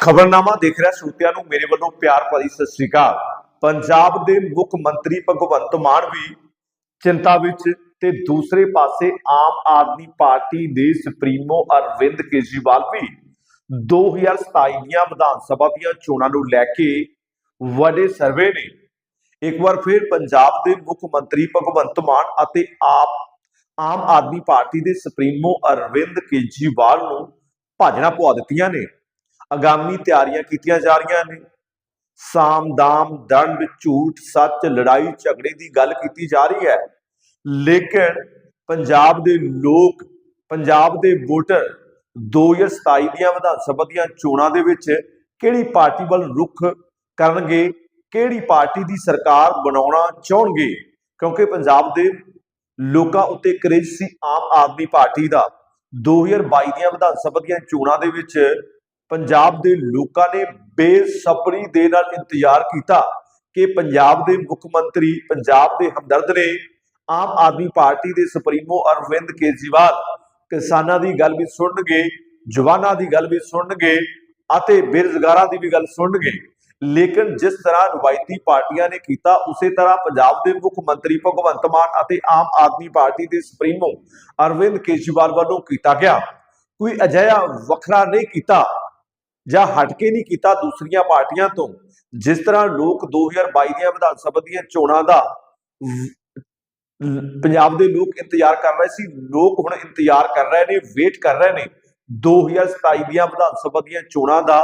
ਖਬਰਨਾਮਾ ਦੇਖ ਰਿਹਾ ਸਰੋਤਿਆਂ ਨੂੰ ਮੇਰੇ ਵੱਲੋਂ ਪਿਆਰ ਭਰੀ ਸਤਿ ਸ੍ਰੀ ਅਕਾਲ। ਪੰਜਾਬ ਦੇ ਮੁੱਖ ਮੰਤਰੀ ਭਗਵੰਤ ਮਾਨ ਵੀ ਚਿੰਤਾ ਵਿੱਚ ਤੇ ਦੂਸਰੇ ਪਾਸੇ ਆਮ ਆਦਮੀ ਪਾਰਟੀ ਦੇ ਸੁਪਰੀਮੋ ਅਰਵਿੰਦ ਕੇਜਰੀਵਾਲ ਵੀ 2027 ਦੀਆਂ ਵਿਧਾਨ ਸਭਾ ਦੀਆਂ ਚੋਣਾਂ ਨੂੰ ਲੈ ਕੇ ਵੱਡੇ ਸਰਵੇ ਨੇ। ਇੱਕ ਵਾਰ ਫਿਰ ਪੰਜਾਬ ਦੇ ਮੁੱਖ ਮੰਤਰੀ ਭਗਵੰਤ ਮਾਨ ਅਤੇ ਆਪ ਆਮ ਆਦਮੀ ਪਾਰਟੀ ਦੇ ਸੁਪਰੀਮੋ ਅਰਵਿੰਦ ਕੇਜਰੀਵਾਲ ਨੂੰ ਭਾਜਣਾ ਪਵਾ ਦਿੱਤੀਆਂ ਨੇ। ਆਗਾਮੀ ਤਿਆਰੀਆਂ ਕੀਤੀਆਂ ਜਾ ਰਹੀਆਂ ਨੇ। ਸਾਮ ਦਾਮ, ਦੰਡ, ਝੂਠ, ਸੱਚ, ਲੜਾਈ, ਝਗੜੇ ਦੀ ਗੱਲ ਕੀਤੀ ਜਾ ਰਹੀ ਹੈ। ਲੇਕਿਨ ਪੰਜਾਬ ਦੇ ਲੋਕ, ਪੰਜਾਬ ਦੇ ਵੋਟਰ 2027 ਦੀਆਂ ਵਿਧਾਨ ਸਭਾ ਦੀਆਂ ਚੋਣਾਂ ਦੇ ਵਿੱਚ ਕਿਹੜੀ ਪਾਰਟੀ ਵੱਲ ਰੁਖ ਕਰਨਗੇ, ਕਿਹੜੀ ਪਾਰਟੀ ਦੀ ਸਰਕਾਰ ਬਣਾਉਣਾ ਚਾਹਣਗੇ? ਕਿਉਂਕਿ ਪੰਜਾਬ ਦੇ ਲੋਕਾਂ ਉੱਤੇ ਕਰੇਜ ਸੀ ਆਮ ਆਦਮੀ ਪਾਰਟੀ ਦਾ। 2022 ਦੀਆਂ ਵਿਧਾਨ ਸਭਾ ਦੀਆਂ ਚੋਣਾਂ ਦੇ ਵਿੱਚ ਪੰਜਾਬ ਦੇ ਲੋਕਾਂ ਨੇ ਬੇਸਬਰੀ ਦੇ ਨਾਲ ਇੰਤਜ਼ਾਰ ਕੀਤਾ ਕਿ ਪੰਜਾਬ ਦੇ ਮੁੱਖ ਮੰਤਰੀ, ਪੰਜਾਬ ਦੇ ਹਮਦਰਦ ਨੇ ਆਮ ਆਦਮੀ ਪਾਰਟੀ ਦੇ ਸੁਪਰੀਮੋ ਅਰਵਿੰਦ ਕੇਜਰੀਵਾਲ ਕਿਸਾਨਾਂ ਦੀ ਗੱਲ ਵੀ ਸੁਣਨਗੇ, ਜਵਾਨਾਂ ਦੀ ਗੱਲ ਵੀ ਸੁਣਨਗੇ ਅਤੇ ਬੇਰੁਜ਼ਗਾਰਾਂ ਦੀ ਵੀ ਗੱਲ ਸੁਣਨਗੇ। ਲੇਕਿਨ ਜਿਸ ਤਰ੍ਹਾਂ ਰਵਾਇਤੀ ਪਾਰਟੀਆਂ ਨੇ ਕੀਤਾ, ਉਸੇ ਤਰ੍ਹਾਂ ਪੰਜਾਬ ਦੇ ਮੁੱਖ ਮੰਤਰੀ ਭਗਵੰਤ ਮਾਨ ਅਤੇ ਆਮ ਆਦਮੀ ਪਾਰਟੀ ਦੇ ਸੁਪਰੀਮੋ ਅਰਵਿੰਦ ਕੇਜਰੀਵਾਲ ਵੱਲੋਂ ਕੀਤਾ ਗਿਆ। ਕੋਈ ਅਜਿਹਾ ਵੱਖਰਾ ਨਹੀਂ ਕੀਤਾ। ਜਾਂ ਹਟ ਕੇ ਨਹੀਂ ਕੀਤਾ ਦੂਸਰੀਆਂ ਪਾਰਟੀਆਂ ਤੋਂ। ਜਿਸ ਤਰ੍ਹਾਂ ਲੋਕ 2022 ਦੀਆਂ ਵਿਧਾਨ ਸਭਾ ਦੀਆਂ ਚੋਣਾਂ ਦਾ ਪੰਜਾਬ ਦੇ ਲੋਕ ਇੰਤਜ਼ਾਰ ਕਰ ਰਹੇ ਸੀ, ਲੋਕ ਹੁਣ ਇੰਤਜ਼ਾਰ ਕਰ ਰਹੇ ਨੇ ਵੇਟ ਕਰ ਰਹੇ ਨੇ। 2027 ਦੀਆਂ ਵਿਧਾਨ ਸਭਾ ਦੀਆਂ ਚੋਣਾਂ ਦਾ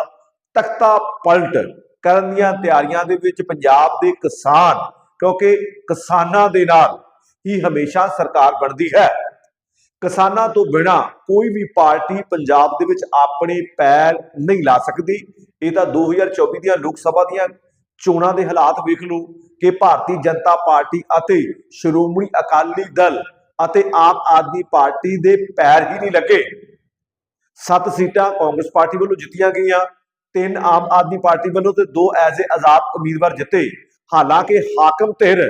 ਤਖਤਾ ਪਲਟ ਕਰਨ ਦੀਆਂ ਤਿਆਰੀਆਂ ਦੇ ਵਿੱਚ ਪੰਜਾਬ ਦੇ ਕਿਸਾਨ, ਕਿਉਂਕਿ ਕਿਸਾਨਾਂ ਦੇ ਨਾਲ ਹੀ ਹਮੇਸ਼ਾ ਸਰਕਾਰ ਬਣਦੀ ਹੈ। ਕਿਸਾਨਾਂ ਤੋਂ ਬਿਨਾ ਕੋਈ ਵੀ ਪਾਰਟੀ ਪੰਜਾਬ ਦੇ ਵਿੱਚ ਆਪਣੇ ਪੈਰ ਨਹੀਂ ਲਾ ਸਕਦੀ। ਇਹ ਤਾਂ 2024 ਦੀਆਂ ਲੋਕ ਸਭਾ ਦੀਆਂ ਚੋਣਾਂ ਦੇ ਹਾਲਾਤ ਵੇਖ ਲਓ ਕਿ ਭਾਰਤੀ ਜਨਤਾ ਪਾਰਟੀ ਅਤੇ ਸ਼੍ਰੋਮਣੀ ਅਕਾਲੀ ਦਲ ਅਤੇ ਆਮ ਆਦਮੀ ਪਾਰਟੀ ਦੇ ਪੈਰ ਹੀ ਨਹੀਂ ਲੱਗੇ। ਸੱਤ ਸੀਟਾਂ ਕਾਂਗਰਸ ਪਾਰਟੀ ਵੱਲੋਂ ਜਿੱਤੀਆਂ ਗਈਆਂ, ਤਿੰਨ ਆਮ ਆਦਮੀ ਪਾਰਟੀ ਵੱਲੋਂ ਤੇ ਦੋ ਐਜ਼ ਏ ਆਜ਼ਾਦ ਉਮੀਦਵਾਰ ਜਿੱਤੇ। ਹਾਲਾਂਕਿ ਹਾਕਮ ਧਿਰ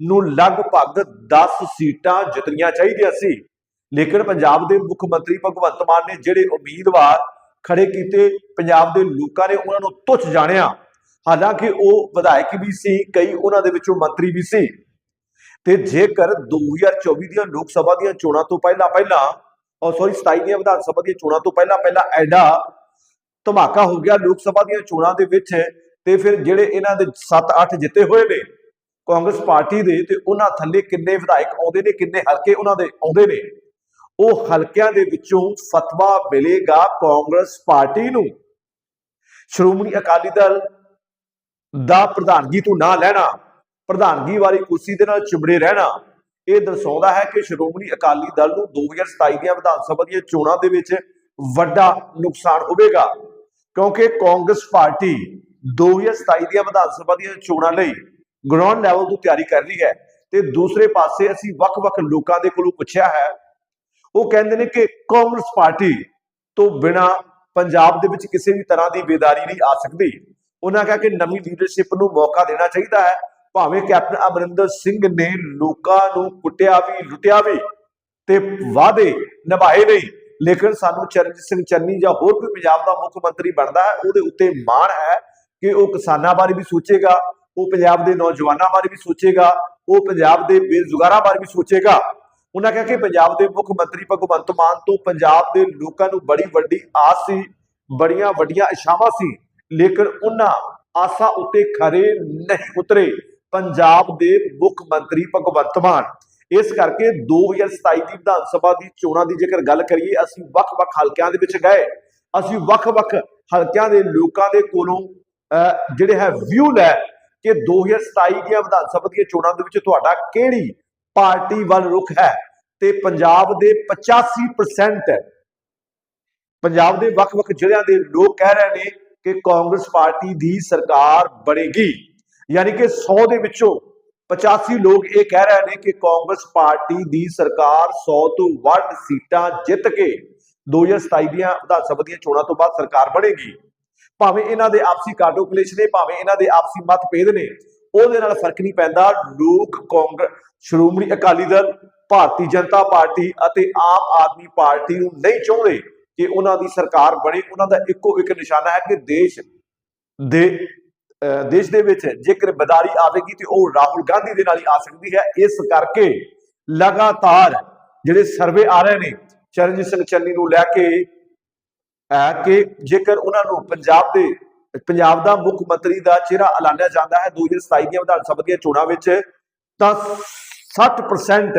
ਨੂੰ ਲਗਭਗ 10 ਸੀਟਾਂ ਜਿੱਤਣੀਆਂ ਚਾਹੀਦੀਆਂ ਸੀ। ਲੇਕਿਨ ਪੰਜਾਬ ਦੇ ਮੁੱਖ ਮੰਤਰੀ ਭਗਵੰਤ ਮਾਨ ਨੇ ਜਿਹੜੇ ਉਮੀਦਵਾਰ ਖੜੇ ਕੀਤੇ, ਪੰਜਾਬ ਦੇ ਲੋਕਾਂ ਨੇ ਉਹਨਾਂ ਨੂੰ ਤੁੱਛ ਜਾਣਿਆ। ਹਾਲਾਂਕਿ ਉਹ ਵਿਧਾਇਕ ਵੀ ਸੀ, ਕਈ ਉਹਨਾਂ ਦੇ ਵਿੱਚੋਂ ਮੰਤਰੀ ਵੀ ਸੀ। ਤੇ ਜੇਕਰ 2024 ਦੀਆਂ ਲੋਕ ਸਭਾ ਦੀਆਂ ਚੋਣਾਂ ਤੋਂ ਪਹਿਲਾਂ ਪਹਿਲਾਂ ਔਰ ਸੌਰੀ 27 ਦੀਆਂ ਵਿਧਾਨ ਸਭਾ ਦੀਆਂ ਚੋਣਾਂ ਤੋਂ ਪਹਿਲਾਂ ਪਹਿਲਾਂ ਐਡਾ ਧਮਾਕਾ ਹੋ ਗਿਆ ਲੋਕ ਸਭਾ ਦੀਆਂ ਚੋਣਾਂ ਦੇ ਵਿੱਚ, ਤੇ ਫਿਰ ਜਿਹੜੇ ਇਹਨਾਂ ਦੇ 7-8 ਜਿੱਤੇ ਹੋਏ ਨੇ, ਕਾਂਗਰਸ ਪਾਰਟੀ ਦੇ, ਤੇ ਉਹਨਾਂ ਥੱਲੇ ਕਿੰਨੇ ਵਿਧਾਇਕ ਆਉਂਦੇ ਨੇ, ਕਿੰਨੇ ਹਲਕੇ ਉਹਨਾਂ ਦੇ ਆਉਂਦੇ ਨੇ। ਉਹ ਹਲਕਿਆਂ ਦੇ ਵਿੱਚੋਂ ਫਤਵਾ ਮਿਲੇਗਾ ਕਾਂਗਰਸ ਪਾਰਟੀ ਨੂੰ। ਸ਼੍ਰੋਮਣੀ ਅਕਾਲੀ ਦਲ ਦਾ ਪ੍ਰਧਾਨਗੀ ਤੋਂ ਨਾ ਲੈਣਾ, ਪ੍ਰਧਾਨਗੀ ਵਾਲੀ ਕੁਰਸੀ ਦੇ ਨਾਲ ਚਿਮੜੇ ਰਹਿਣਾ, ਇਹ ਦਰਸਾਉਂਦਾ ਹੈ ਕਿ ਸ਼੍ਰੋਮਣੀ ਅਕਾਲੀ ਦਲ ਨੂੰ 2027 ਦੀਆਂ ਵਿਧਾਨ ਸਭਾ ਦੀਆਂ ਚੋਣਾਂ ਦੇ ਵਿੱਚ ਵੱਡਾ ਨੁਕਸਾਨ ਹੋਵੇਗਾ, ਕਿਉਂਕਿ ਕਾਂਗਰਸ ਪਾਰਟੀ 2027 ਦੀਆਂ ਵਿਧਾਨ ਸਭਾ ਦੀਆਂ ਚੋਣਾਂ ਲਈ ਗਰਾਊਂਡ ਲੈਵਲ ਤੋਂ ਤਿਆਰੀ ਕਰ ਰਹੀ ਹੈ ਤੇ ਦੂਸਰੇ ਪਾਸੇ ਅਸੀਂ ਵੱਖ-ਵੱਖ ਲੋਕਾਂ ਦੇ ਕੋਲੋਂ ਪੁੱਛਿਆ ਹੈ ਉਹ ਕਹਿੰਦੇ ਨੇ ਕਿ ਕਾਂਗਰਸ ਪਾਰਟੀ ਤੋਂ ਬਿਨਾ ਪੰਜਾਬ ਦੇ ਵਿੱਚ ਕਿਸੇ ਵੀ ਤਰ੍ਹਾਂ ਦੀ ਬੇਦਾਰੀ ਨਹੀਂ ਆ ਸਕਦੀ। ਉਹਨਾਂ ਕਿਹਾ ਕਿ ਨਵੀਂ ਲੀਡਰਸ਼ਿਪ ਨੂੰ ਮੌਕਾ ਦੇਣਾ ਚਾਹੀਦਾ ਹੈ। ਭਾਵੇਂ ਕੈਪਟਨ ਅਮਰਿੰਦਰ ਸਿੰਘ ਨੇ ਲੋਕਾਂ ਨੂੰ ਕੁੱਟਿਆ ਵੀ, ਲੁੱਟਿਆ ਵੀ ਤੇ ਵਾਅਦੇ ਨਿਭਾਏ ਨਹੀਂ, ਲੇਕਿਨ ਸਾਨੂੰ ਚਰਨਜੀਤ ਸਿੰਘ ਚੰਨੀ ਜਾਂ ਹੋਰ ਕੋਈ ਪੰਜਾਬ ਦਾ ਮੁੱਖ ਮੰਤਰੀ ਬਣਦਾ ਹੈ, ਉਹਦੇ ਉੱਤੇ ਮਾਣ ਹੈ ਕਿ ਉਹ ਕਿਸਾਨਾਂ ਬਾਰੇ ਵੀ ਸੋਚੇਗਾ, ਉਹ ਪੰਜਾਬ ਦੇ ਨੌਜਵਾਨਾਂ ਬਾਰੇ ਵੀ ਸੋਚੇਗਾ, ਉਹ ਪੰਜਾਬ ਦੇ ਬੇਰੁਜ਼ਗਾਰਾਂ ਬਾਰੇ ਵੀ ਸੋਚੇਗਾ। ਉਹਨਾਂ ਕਿਹਾ ਕਿ ਪੰਜਾਬ ਦੇ ਮੁੱਖ ਮੰਤਰੀ ਭਗਵੰਤ ਮਾਨ ਤੋਂ ਪੰਜਾਬ ਦੇ ਲੋਕਾਂ ਨੂੰ ਬੜੀ ਵੱਡੀ ਆਸ ਸੀ, ਬੜੀਆਂ ਵੱਡੀਆਂ ਇਸ਼ਾਵਾਂ ਸੀ, ਲੇਕਿਨ ਉਹਨਾਂ ਆਸਾਂ ਉੱਤੇ ਖਰੇ ਨਹੀਂ ਉਤਰੇ। ਪੰਜਾਬ ਦੇ ਮੁੱਖ ਮੰਤਰੀ ਭਗਵੰਤ ਮਾਨ। ਇਸ ਕਰਕੇ 2027 ਦੀ ਵਿਧਾਨ ਸਭਾ ਦੀ ਚੋਣਾਂ ਦੀ ਜੇਕਰ ਗੱਲ ਕਰੀਏ, ਅਸੀਂ ਵੱਖ-ਵੱਖ ਹਲਕਿਆਂ ਦੇ ਵਿੱਚ ਗਏ। ਅਸੀਂ ਵੱਖ-ਵੱਖ ਹਲਕਿਆਂ ਦੇ ਲੋਕਾਂ ਦੇ ਕੋਲੋਂ ਜਿਹੜੇ ਹੈ ਵਿਊ ਲੈ ਕਿ 2027 ਦੀਆਂ ਵਿਧਾਨ ਸਭਾ ਦੀਆਂ ਚੋਣਾਂ ਦੇ ਵਿੱਚ ਤੁਹਾਡਾ ਕਿਹੜੀ ਪਾਰਟੀ ਵੱਲ ਰੁਖ ਹੈ ਤੇ ਪੰਜਾਬ ਦੇ 85% ਪੰਜਾਬ ਦੇ ਵੱਖ-ਵੱਖ ਜ਼ਿਲ੍ਹਿਆਂ ਦੇ ਲੋਕ ਕਹਿ ਰਹੇ ਨੇ ਕਿ ਕਾਂਗਰਸ ਪਾਰਟੀ ਦੀ ਸਰਕਾਰ ਬਣੇਗੀ। ਯਾਨੀ ਕਿ 100 ਦੇ ਵਿੱਚੋਂ 85 ਲੋਕ ਇਹ ਕਹਿ ਰਹੇ ਨੇ ਕਿ ਕਾਂਗਰਸ ਪਾਰਟੀ ਦੀ ਸਰਕਾਰ 100 ਤੋਂ ਵੱਧ ਸੀਟਾਂ ਜਿੱਤ ਕੇ 2027 ਦੀਆਂ ਵਿਧਾਨ ਸਭਾ ਦੀਆਂ ਚੋਣਾਂ ਤੋਂ ਬਾਅਦ ਸਰਕਾਰ ਬਣੇਗੀ। ਭਾਵੇਂ ਇਹਨਾਂ ਦੇ ਆਪਸੀ ਕਾਟੋ ਕਲੇਸ਼ ਨੇ, ਭਾਵੇਂ ਇਹਨਾਂ ਦੇ ਆਪਸੀ ਮਤਭੇਦ ਨੇ ਉਹਦੇ ਨਾਲ ਫ਼ਰਕ ਨਹੀਂ ਪੈਂਦਾ। ਲੋਕ ਕਾਂਗਰਸ, ਸ਼੍ਰੋਮਣੀ ਅਕਾਲੀ ਦਲ, ਭਾਰਤੀ ਜਨਤਾ ਪਾਰਟੀ ਅਤੇ ਆਮ ਆਦਮੀ ਪਾਰਟੀ ਨੂੰ ਨਹੀਂ ਚਾਹੁੰਦੇ ਕਿ ਉਹਨਾਂ ਦੀ ਸਰਕਾਰ ਬਣੇ। ਉਹਨਾਂ ਦਾ ਇੱਕੋ ਇੱਕ ਨਿਸ਼ਾਨਾ ਹੈ ਕਿ ਦੇਸ਼ ਦੇ ਅਹ ਦੇਸ਼ ਦੇ ਵਿੱਚ ਜੇਕਰ ਬਦਾਰੀ ਆਵੇਗੀ ਤੇ ਉਹ ਰਾਹੁਲ ਗਾਂਧੀ ਦੇ ਨਾਲ ਹੀ ਆ ਸਕਦੀ ਹੈ। ਇਸ ਕਰਕੇ ਲਗਾਤਾਰ ਜਿਹੜੇ ਸਰਵੇ ਆ ਰਹੇ ਨੇ, ਚਰਨਜੀਤ ਸਿੰਘ ਚੰਨੀ ਨੂੰ ਲੈ ਕੇ ਅਹ ਕਿ ਜੇਕਰ ਉਹਨਾਂ ਨੂੰ ਪੰਜਾਬ ਦੇ ਪੰਜਾਬ ਦਾ ਮੁੱਖ ਮੰਤਰੀ ਦਾ ਚਿਹਰਾ ਐਲਾਨਿਆ ਜਾਂਦਾ ਹੈ। 2027 ਦੀਆਂ ਵਿਧਾਨ ਸਭਾ ਦੀਆਂ ਚੋਣਾਂ ਵਿੱਚ ਤਾਂ 60%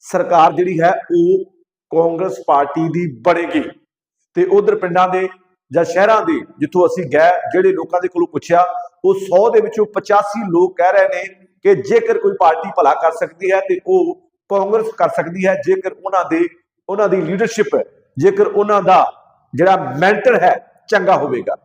ਸਰਕਾਰ ਜਿਹੜੀ ਹੈ, ਉਹ ਕਾਂਗਰਸ ਪਾਰਟੀ ਦੀ ਬਣੇਗੀ। ਤੇ ਉਧਰ ਪਿੰਡਾਂ ਦੇ ਜਾਂ ਸ਼ਹਿਰਾਂ ਦੇ ਜਿੱਥੋਂ ਅਸੀਂ ਗਏ, ਜਿਹੜੇ ਲੋਕਾਂ ਦੇ ਕੋਲੋਂ ਪੁੱਛਿਆ, ਉਹ 100 ਦੇ ਵਿੱਚੋਂ 85 ਲੋਕ ਕਹਿ ਰਹੇ ਨੇ ਕਿ ਜੇਕਰ ਕੋਈ ਪਾਰਟੀ ਭਲਾ ਕਰ ਸਕਦੀ ਹੈ, ਤੇ ਉਹ ਕਾਂਗਰਸ ਕਰ ਸਕਦੀ ਹੈ। ਜੇਕਰ ਉਹਨਾਂ ਦੇ, ਉਹਨਾਂ ਦੀ ਲੀਡਰਸ਼ਿਪ ਜੇਕਰ ਉਹਨਾਂ ਦਾ ਜਿਹੜਾ ਮੈਂਟਰ ਹੈ, ਚੰਗਾ ਹੋਵੇਗਾ।